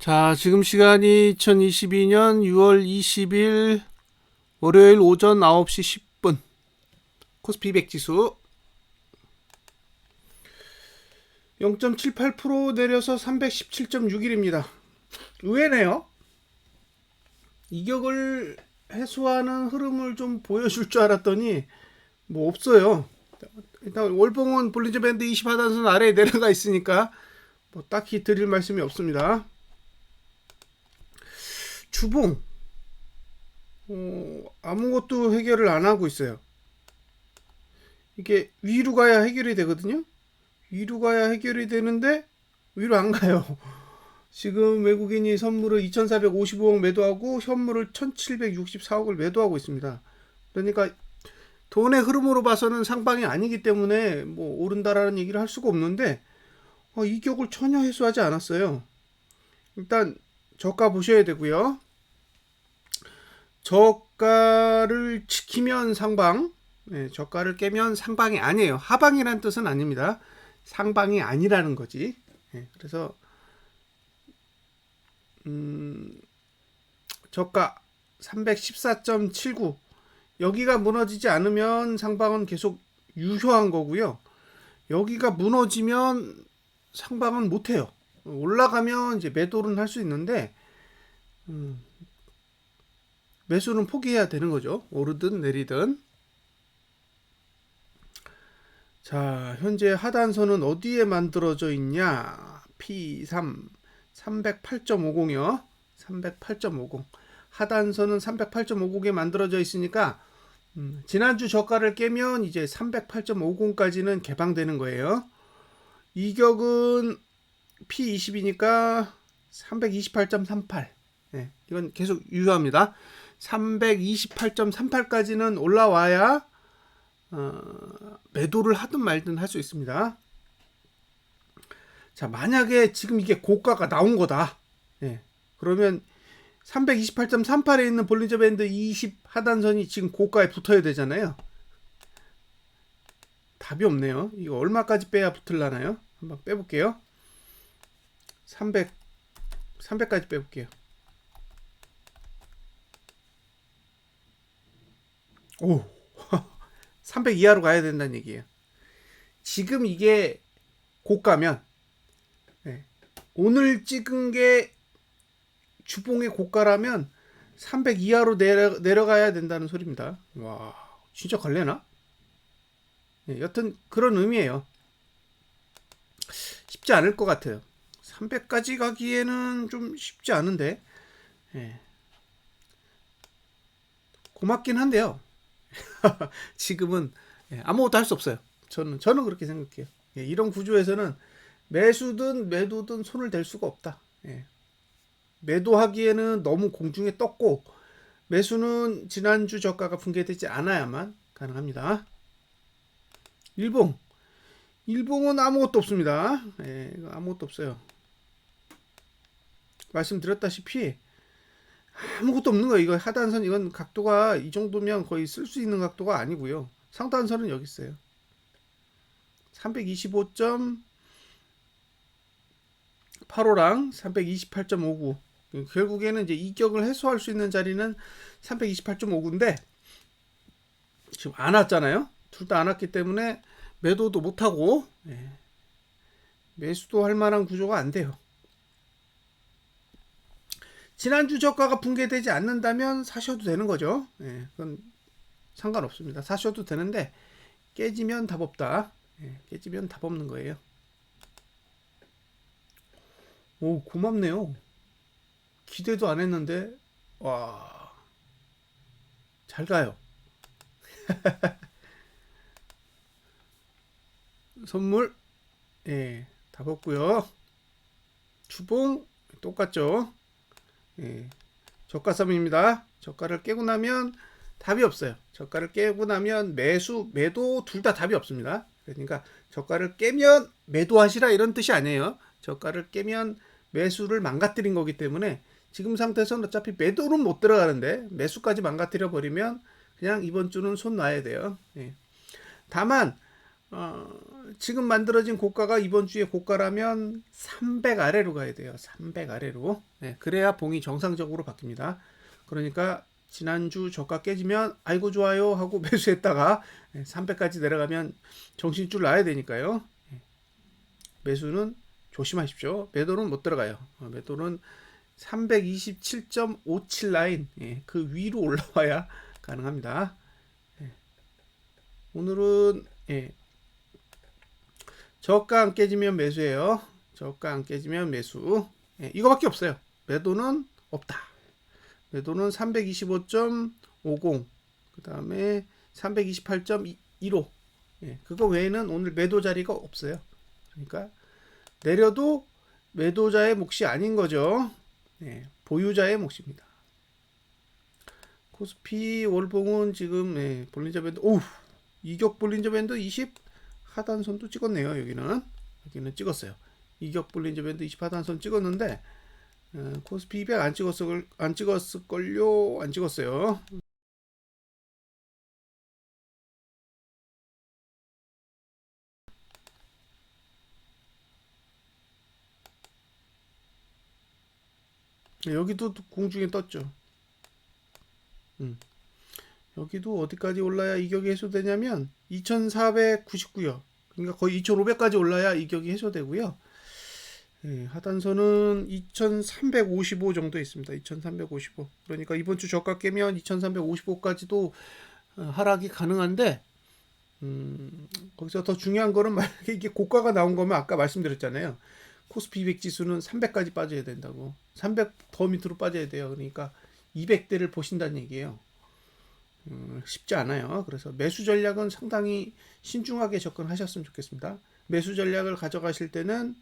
자, 지금 시간이 2022년 6월 20일 월요일 오전 9시 10분. 코스피 100 지수 0.78% 내려서 317.61입니다. 의외네요. 이격을 해소하는 흐름을 좀 보여줄 줄 알았더니 뭐 없어요. 일단 월봉은 볼리저 밴드 20 하단선 아래에 내려가 있으니까 뭐 딱히 드릴 말씀이 없습니다. 주봉 어, 아무것도 해결을 안 하고 있어요. 이게 위로 가야 해결이 되거든요. 위로 가야 해결이 되는데 위로 안 가요. 지금 외국인이 선물을 2,455억 매도하고 현물을 1,764억을 매도하고 있습니다. 그러니까 돈의 흐름으로 봐서는 상방이 아니기 때문에 뭐 오른다라는 얘기를 할 수가 없는데 어, 이격을 전혀 해소하지 않았어요. 일단 저가 보셔야 되고요. 저가를 지키면 상방, 네, 저가를 깨면 상방이 아니에요. 하방이란 뜻은 아닙니다. 상방이 아니라는 거지. 네, 그래서 음, 저가 314.79 여기가 무너지지 않으면 상방은 계속 유효한 거고요. 여기가 무너지면 상방은 못해요. 올라가면 이제 매도는 할 수 있는데 음, 매수는 포기해야 되는 거죠. 오르든 내리든. 자, 현재 하단선은 어디에 만들어져 있냐? P3 308.50이요. 308.50. 하단선은 308.50에 만들어져 있으니까 음, 지난주 저가를 깨면 이제 308.50까지는 개방되는 거예요. 이격은 P20이니까 328.38. 네, 이건 계속 유효합니다. 328.38까지는 올라와야 어, 매도를 하든 말든 할 수 있습니다. 자, 만약에 지금 이게 고가가 나온 거다. 예. 그러면 328.38에 있는 볼린저 밴드 20 하단선이 지금 고가에 붙어야 되잖아요. 답이 없네요. 이거 얼마까지 빼야 붙을라나요? 한번 빼볼게요. 300, 300까지 빼볼게요. 오, 300 이하로 가야 된다는 얘기예요. 지금 이게 고가면 네. 오늘 찍은 게 주봉의 고가라면 300 이하로 내려, 내려가야 된다는 소리입니다. 와, 진짜 갈래나? 네, 여튼 그런 의미예요. 쉽지 않을 것 같아요. 300까지 가기에는 좀 쉽지 않은데, 네. 고맙긴 한데요. 지금은 예, 아무것도 할 수 없어요. 저는 저는 그렇게 생각해요. 예, 이런 구조에서는 매수든 매도든 손을 댈 수가 없다. 예. 매도하기에는 너무 공중에 떴고 매수는 지난주 저가가 붕괴되지 않아야만 가능합니다. 일봉 일봉은 아무것도 없습니다. 예, 아무것도 없어요. 말씀드렸다시피 아무것도 없는 거예요. 이거 하단선 이건 각도가 이 정도면 거의 쓸 수 있는 각도가 아니고요. 상단선은 여기 있어요. 325.85랑 328.59. 결국에는 이제 이격을 해소할 수 있는 자리는 328.59인데 지금 안 왔잖아요. 둘 다 안 왔기 때문에 매도도 못 하고 예. 매수도 할 만한 구조가 안 돼요. 지난주 저가가 붕괴되지 않는다면 사셔도 되는 거죠. 예, 그건 상관없습니다. 사셔도 되는데 깨지면 답 없다. 예, 깨지면 답 없는 거예요. 오 고맙네요. 기대도 안 했는데 와 잘 가요. 선물 예, 다 받고요. 주봉 똑같죠. 예, 저가섬입니다. 저가를 깨고 나면 답이 없어요. 저가를 깨고 나면 매수, 매도 둘 다 답이 없습니다. 그러니까 저가를 깨면 매도하시라 이런 뜻이 아니에요. 저가를 깨면 매수를 망가뜨린 거기 때문에 지금 상태에서는 어차피 매도는 못 들어가는데 매수까지 망가뜨려 버리면 그냥 이번 주는 손 놔야 돼요. 예. 다만 어, 지금 만들어진 고가가 이번 주에 고가라면 300 아래로 가야 돼요. 300 아래로. 네, 그래야 봉이 정상적으로 바뀝니다. 그러니까 지난주 저가 깨지면 아이고 좋아요 하고 매수했다가 300까지 내려가면 정신줄 놔야 되니까요. 네. 매수는 조심하십시오. 매도는 못 들어가요. 어, 매도는 327.57 라인 예, 그 위로 올라와야 가능합니다. 예. 오늘은 예, 저가 안 깨지면 매수예요. 저가 안 깨지면 매수. 예, 이거밖에 없어요. 매도는 없다. 매도는 325.50. 그 다음에 328.15. 예, 그거 외에는 오늘 매도 자리가 없어요. 그러니까 내려도 매도자의 몫이 아닌 거죠. 예, 보유자의 몫입니다. 코스피 월봉은 지금 예, 볼린저 밴드 오 이격 볼린저 밴드 20 하단선도 찍었네요. 여기는 여기는 찍었어요. 이격 볼린저 밴드 20 하단선 찍었는데 어, 코스피 200 안 찍었을 안 찍었을 걸요. 안 찍었어요. 여기도 공중에 떴죠. 음. 여기도 어디까지 올라야 이격이 해소되냐면 2499요. 그러니까 거의 2500까지 올라야 이격이 해소되고요. 예, 하단선은 2355 정도 있습니다. 2355. 그러니까 이번 주 저가 깨면 2355까지도 어, 하락이 가능한데 음, 거기서 더 중요한 거는 만약에 이게 고가가 나온 거면 아까 말씀드렸잖아요. 코스피 200 지수는 300까지 빠져야 된다고. 300 더 밑으로 빠져야 돼요. 그러니까 200대를 보신다는 얘기예요. 음, 쉽지 않아요. 그래서 매수 전략은 상당히 신중하게 접근하셨으면 좋겠습니다. 매수 전략을 가져가실 때는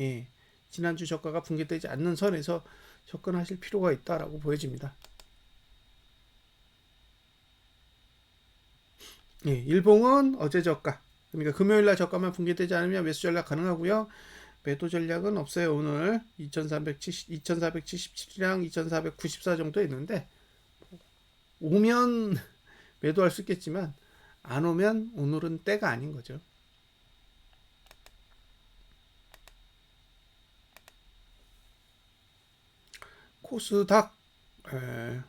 예, 지난주 저가가 붕괴되지 않는 선에서 접근하실 필요가 있다라고 보여집니다. 예, 일봉은 어제 저가. 그러니까 금요일 날 저가만 붕괴되지 않으면 매수 전략 가능하고요. 매도 전략은 없어요. 오늘 2470, 2477이랑 2494 정도 있는데 오면 매도할 수 있겠지만 안 오면 오늘은 때가 아닌 거죠. 코스닥 에,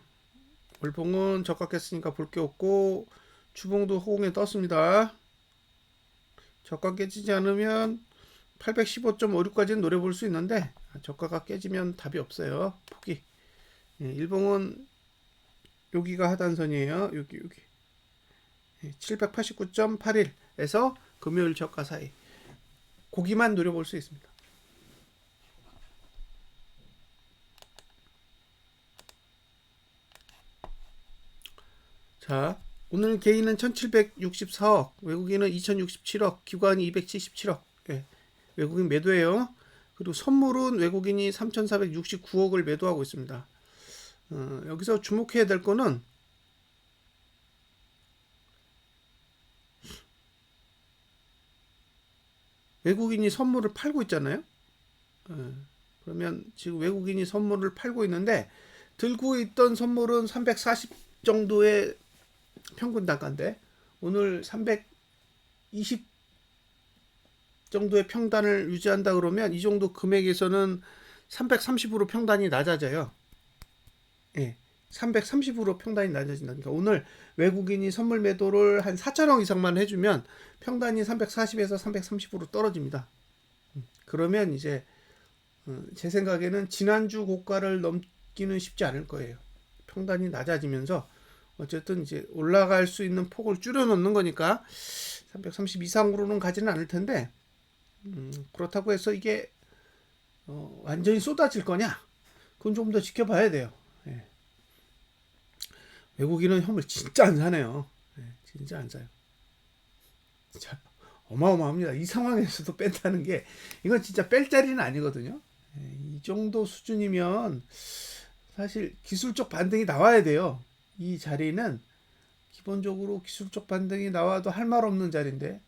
월봉은 저가했으니까 볼 게 없고 주봉도 호공에 떴습니다. 저가 깨지지 않으면 815.56까지는 노려볼 수 있는데 저가가 깨지면 답이 없어요. 포기. 예, 일봉은 여기가 하단선이에요. 여기 여기. 예, 789.81에서 금요일 저가 사이. 고기만 노려볼 수 있습니다. 자, 오늘 개인은 1764억, 외국인은 2067억, 기관이 277억. 예. 외국인 매도예요. 그리고 선물은 외국인이 3,469억을 매도하고 있습니다. 어, 여기서 주목해야 될 거는 외국인이 선물을 팔고 있잖아요. 어, 그러면 지금 외국인이 선물을 팔고 있는데 들고 있던 선물은 340 정도의 평균 단가인데 오늘 320 정도의 평단을 유지한다 그러면 이 정도 금액에서는 330으로 평단이 낮아져요. 예. 330으로 평단이 낮아진다. 그러니까 오늘 외국인이 선물 매도를 한 4천억 이상만 해주면 평단이 340에서 330으로 떨어집니다. 음, 그러면 이제 어, 제 생각에는 지난주 고가를 넘기는 쉽지 않을 거예요. 평단이 낮아지면서 어쨌든 이제 올라갈 수 있는 폭을 줄여놓는 거니까 330 이상으로는 가지는 않을 텐데 음, 그렇다고 해서 이게 어, 완전히 쏟아질 거냐? 그건 좀 더 지켜봐야 돼요. 예. 외국인은 현물 진짜 안 사네요. 예, 진짜 안 사요. 진짜 어마어마합니다. 이 상황에서도 뺀다는 게 이건 진짜 뺄 자리는 아니거든요. 예, 이 정도 수준이면 사실 기술적 반등이 나와야 돼요. 이 자리는 기본적으로 기술적 반등이 나와도 할 말 없는 자리인데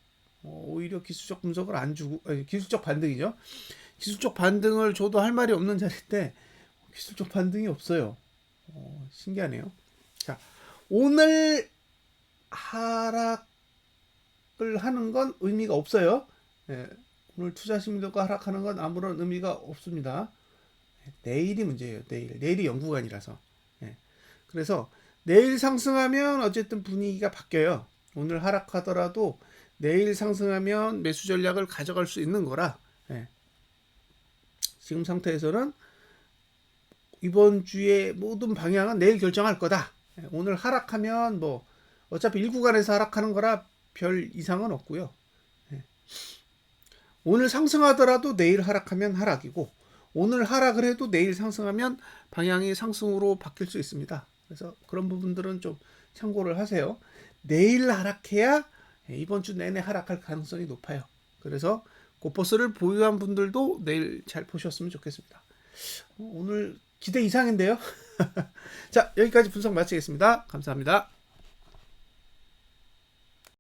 어, 오히려 기술적 분석을 안 주고 아니, 기술적 반등이죠. 기술적 반등을 줘도 할 말이 없는 자리인데 기술적 반등이 없어요. 어, 신기하네요. 자, 오늘 하락 하락을 하는 건 의미가 없어요. 예, 오늘 투자 심리도가 하락하는 건 아무런 의미가 없습니다. 내일이 문제예요. 내일. 내일이 영구간이라서. 예. 그래서 내일 상승하면 어쨌든 분위기가 바뀌어요. 오늘 하락하더라도 내일 상승하면 매수 전략을 가져갈 수 있는 거라. 예. 지금 상태에서는 이번 주의 모든 방향은 내일 결정할 거다. 예, 오늘 하락하면 뭐 어차피 일구간에서 하락하는 거라 별 이상은 없고요. 예. 오늘 상승하더라도 내일 하락하면 하락이고 오늘 하락을 해도 내일 상승하면 방향이 상승으로 바뀔 수 있습니다. 그래서 그런 부분들은 좀 참고를 하세요. 내일 하락해야 이번 주 내내 하락할 가능성이 높아요. 그래서 고퍼스를 보유한 분들도 내일 잘 보셨으면 좋겠습니다. 오늘 기대 이상인데요. 자, 여기까지 분석 마치겠습니다. 감사합니다.